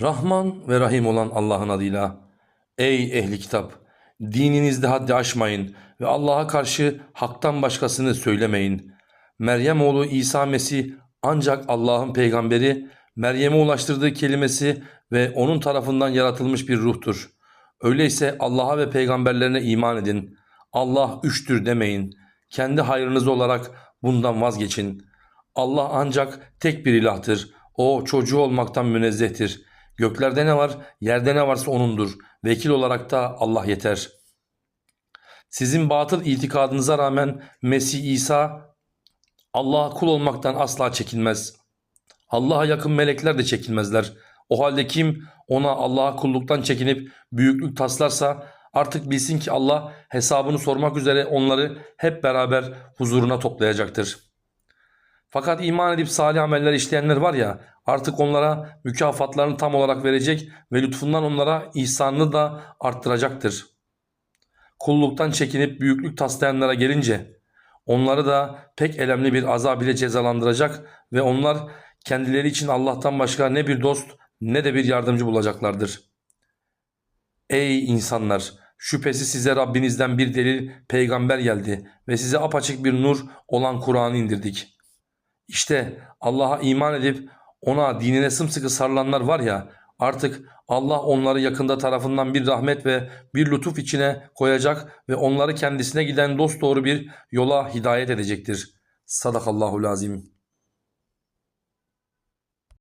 Rahman ve Rahim olan Allah'ın adıyla. Ey ehli kitap! Dininizde haddi aşmayın ve Allah'a karşı haktan başkasını söylemeyin. Meryem oğlu İsa Mesih ancak Allah'ın peygamberi, Meryem'e ulaştırdığı kelimesi ve onun tarafından yaratılmış bir ruhtur. Öyleyse Allah'a ve peygamberlerine iman edin. Allah üçtür demeyin. Kendi hayrınız olarak bundan vazgeçin. Allah ancak tek bir ilahtır. O çocuğu olmaktan münezzehtir. Göklerde ne var, yerde ne varsa O'nundur. Vekil olarak da Allah yeter. Sizin batıl itikadınıza rağmen Mesih İsa Allah'a kul olmaktan asla çekinmez. Allah'a yakın melekler de çekinmezler. O halde kim ona Allah'a kulluktan çekinip büyüklük taslarsa artık bilsin ki Allah hesabını sormak üzere onları hep beraber huzuruna toplayacaktır. Fakat iman edip salih ameller işleyenler var ya artık onlara mükafatlarını tam olarak verecek ve lütfundan onlara ihsanını da arttıracaktır. Kulluktan çekinip büyüklük taslayanlara gelince onları da pek elemli bir azab ile cezalandıracak ve onlar kendileri için Allah'tan başka ne bir dost ne de bir yardımcı bulacaklardır. Ey insanlar! Şüphesiz size Rabbinizden bir delil peygamber geldi ve size apaçık bir nur olan Kur'an'ı indirdik. İşte Allah'a iman edip ona dinine sımsıkı sarılanlar var ya artık Allah onları yakında tarafından bir rahmet ve bir lütuf içine koyacak ve onları kendisine giden dosdoğru bir yola hidayet edecektir. Sadakallahu lazim.